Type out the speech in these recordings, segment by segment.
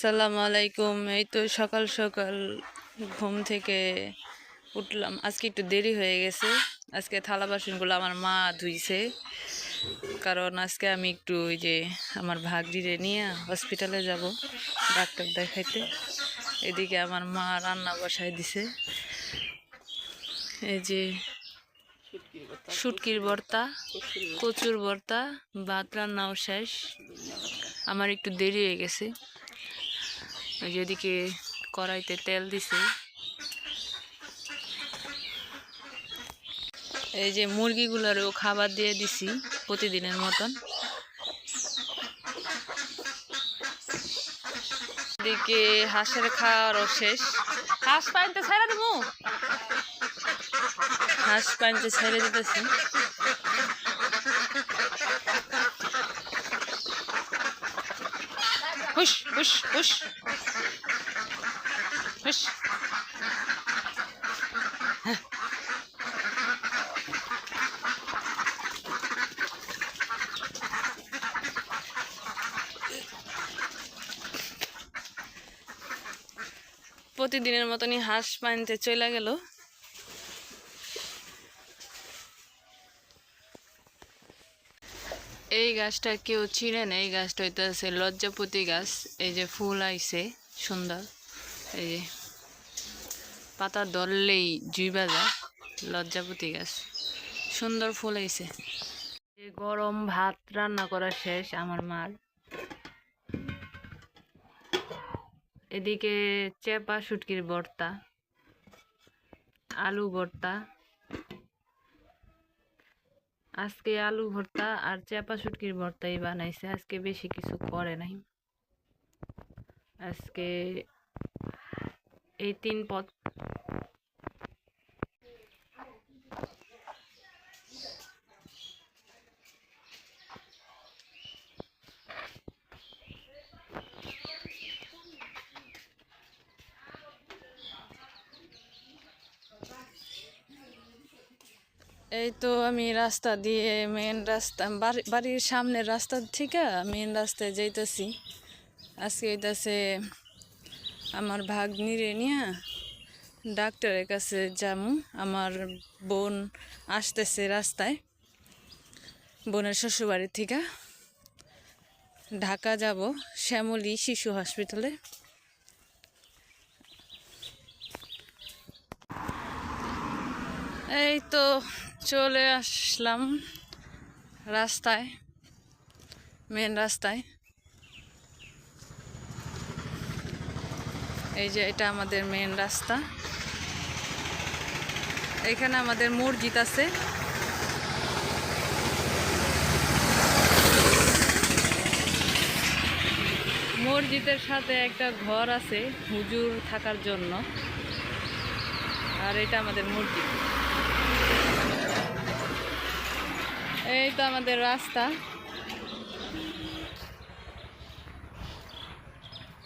আসসালামু আলাইকুম। এই তো সকাল সকাল ঘুম থেকে উঠলাম। আজকে একটু দেরি হয়ে গেছে। আজকে থালা বাসনগুলো আমার মা ধুইছে। কারণ আজকে আমি একটু ওই যে আমার ভাগরিরে নিয়ে হসপিটালে যাব ডাক্তার দেখাইতে। এদিকে আমার মা রান্না বসায় দিছে। এই যে শুটকির ভর্তা, কচুর ভর্তা, ভাত রান্নাও শেষ। আমার একটু দেরি হয়ে গেছে। এদিকে কড়াইতে তেল দিছে। এই যে মুরগিগুলোরও খাবার দিয়ে দিছি প্রতিদিনের মতন। এদিকে হাঁসের খাওয়ারও শেষ। হাঁস পাইতে ছেড়ে দেবো হাঁস পাইতে ছেড়ে দিতেছি। হুস হুস হুস হুস প্রতিদিনের মতনই হাঁস পানিতে চলে গেল। এই গাছটা কেউ চিনেন এই গাছটা হইতেছে লজ্জাপতি গাছ। এই যে ফুল আইছে, সুন্দর। এই যে পাতা ধরলেই জুইবা যায় লজ্জাপতি গাছ। সুন্দর ফুল এই গরম ভাত রান্না করা শেষ আমার মার। এদিকে চেপা শুটকির ভর্তা, আলু ভর্তা। আজকে আলু ভর্তা আর চেপা শুটকির ভর্তাই বানাইছে, আজকে বেশি কিছু করে নাই। আজকে এই তিন পথ এই তো আমি রাস্তা দিয়ে মেন রাস্তা, বাড়ি- বাড়ির সামনের রাস্তা থেকে মেন রাস্তায় যাইতেছি। আজকে হইতাছে আমার ভাগ্নিরে নিয়ে ডাক্তারের কাছে যামু। আমার বোন আসতেছে রাস্তায়, বোনের শ্বশুরবাড়ির থেকে। ঢাকা যাব, শ্যামলী শিশু হসপিটালে। এই তো চলে আসলাম রাস্তায় মেন রাস্তায়। এই যে এটা আমাদের মেন রাস্তা। এখানে আমাদের মসজিদ আছে। মসজিদের সাথে একটা ঘর আছে হুজুর থাকার জন্য। আর এটা আমাদের মসজিদ। এই তো আমাদের রাস্তা।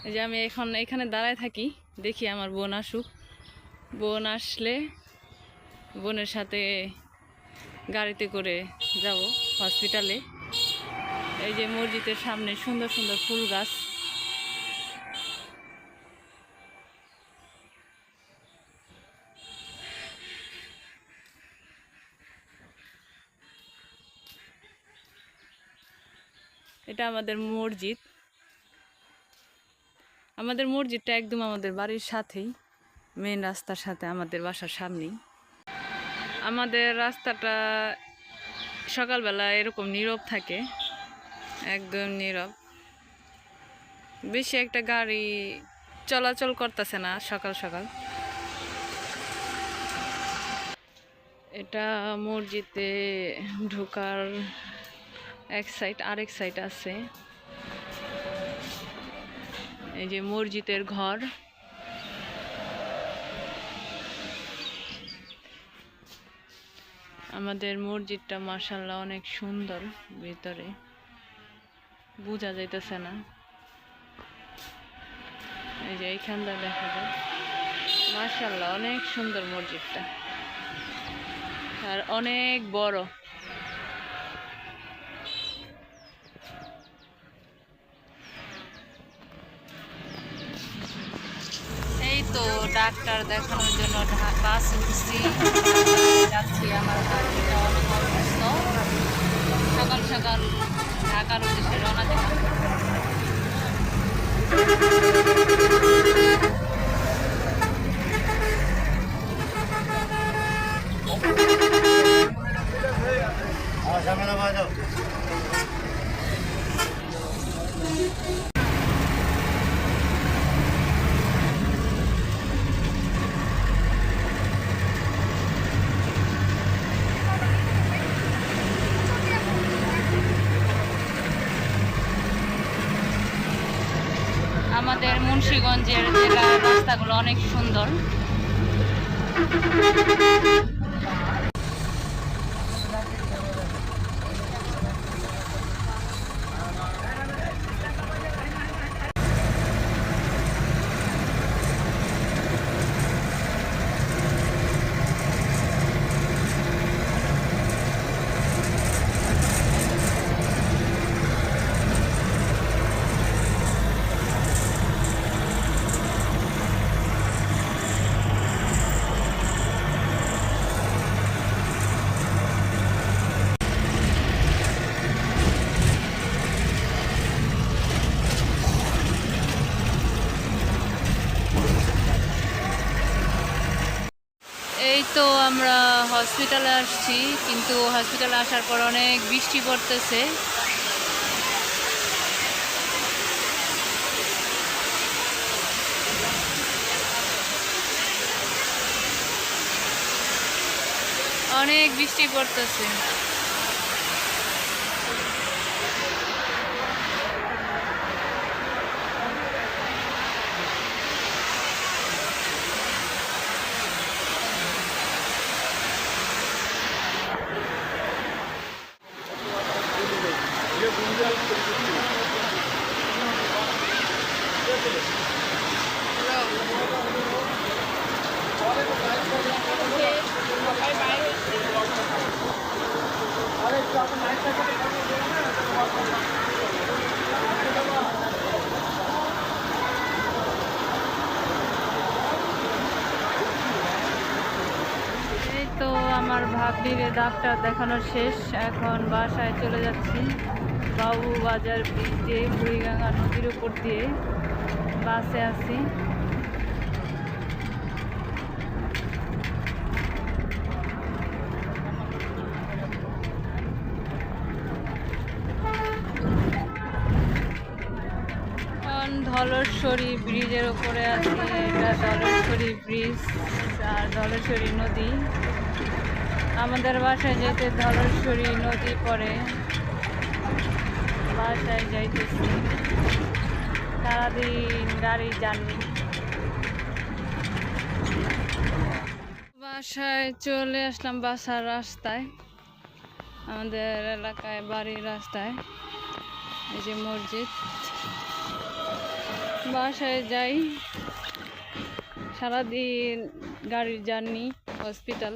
এই যে আমি এখন এখানে দাঁড়ায় থাকি, দেখি আমার বোন আসুক। বোন আসলে বোনের সাথে গাড়িতে করে যাব হসপিটালে। এই যে মসজিদের সামনে সুন্দর সুন্দর ফুল গাছ। এটা আমাদের মসজিদ। আমাদের মসজিদটা একদম আমাদের বাড়ির সাথেই মেন রাস্তার সাথে আমাদের বাসার সামনেই। আমাদের রাস্তাটা সকালবেলা এরকম নীরব থাকে, একদম নীরব। বেশি একটা গাড়ি চলাচল করতেছে না সকাল সকাল। এটা মসজিদে ঢোকার এক সাইড আরেক সাইড আছে। এই যে মসজিদের ঘর। আমাদের মসজিদটা মার্শাল্লাহ অনেক সুন্দর ভিতরে। বোঝা যাইতেছে না। এই যে এইখানটা দেখা যায়। মার্শাল্লাহ অনেক সুন্দর মসজিদটা। আর অনেক বড়। ডাক্তার দেখানোর জন্য বাস উঠছি। যাচ্ছি আমার সকাল সকাল ঢাকার উদ্দেশ্যে রওনা দিলাম। আমাদের মুন্সীগঞ্জের জেলার রাস্তাগুলো অনেক সুন্দর এই তো আমরা হসপিটালে আসছি কিন্তু হসপিটালে আসার পর অনেক বৃষ্টি পড়তেছে। অনেক বৃষ্টি পড়তেছে। তো আমার ভাগ্নির ডাক্তার দেখানো শেষ। এখন বাসায় চলে যাচ্ছি বাবু বাজার ব্রিজ দিয়ে বুড়িগঙ্গা নদীর উপর দিয়ে। বাসে আছি এখন ধলেশ্বরী ব্রিজের ওপরে আছে। এটা ধলেশ্বরী ব্রিজ আর ধলেশ্বরী নদী। আমাদের বাসায় যেতে ধলেশ্বরী নদী পড়ে। বাসায় যাইতেছি। সারাদিন গাড়ি জার্নি। বাসায় চলে আসলাম বাসার রাস্তায়। আমাদের এলাকায় বাড়ির রাস্তায়। এই যে মসজিদ। বাসায় যাই। সারাদিন গাড়ির জার্নি হসপিটাল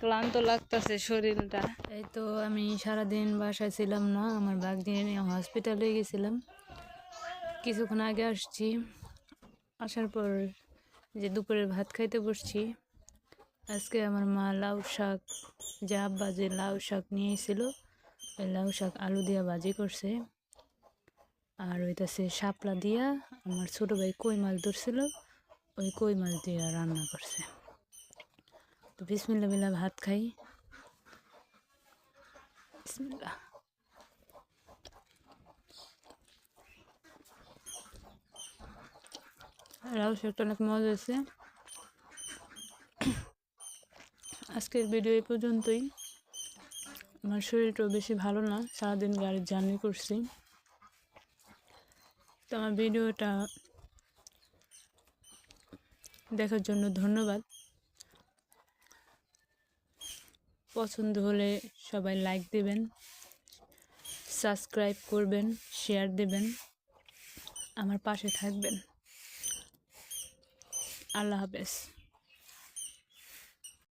ক্লান্ত লাগতেছে শরীরটা। এই তো আমি সারাদিন বাসায় ছিলাম না, আমার নিয়ে হসপিটালে গেছিলাম। কিছুক্ষণ আগে আসছি। আসার পর যে দুপুরের ভাত খাইতে বসছি, আজকে আমার মা লাউ শাক, যা যে লাউ শাক নিয়ে এসেছিল ওই লাউ শাক আলু দিয়া ভাজি করছে। আর ওইটাছে শাপলা দিয়া আমার ছোট ভাই কই মাছ ধরছিল, ওই কই মাছ দিয়া রান্না করছে। তো বিসমিল্লা বিল্লা ভাত খাই। বিসমিল্লা লাউ শাকটা অনেক মজা হয়েছে। আজকের ভিডিও এই পর্যন্তই। আমার শরীরটাও বেশি ভালো না, সারাদিন গাড়ির জার্নি করছি। তো আমার ভিডিওটা দেখার জন্য ধন্যবাদ। পছন্দ হলে সবাই লাইক দেবেন সাবস্ক্রাইব করবেন শেয়ার দেবেন, আমার পাশে থাকবেন। আল্লাহ হাফেজ।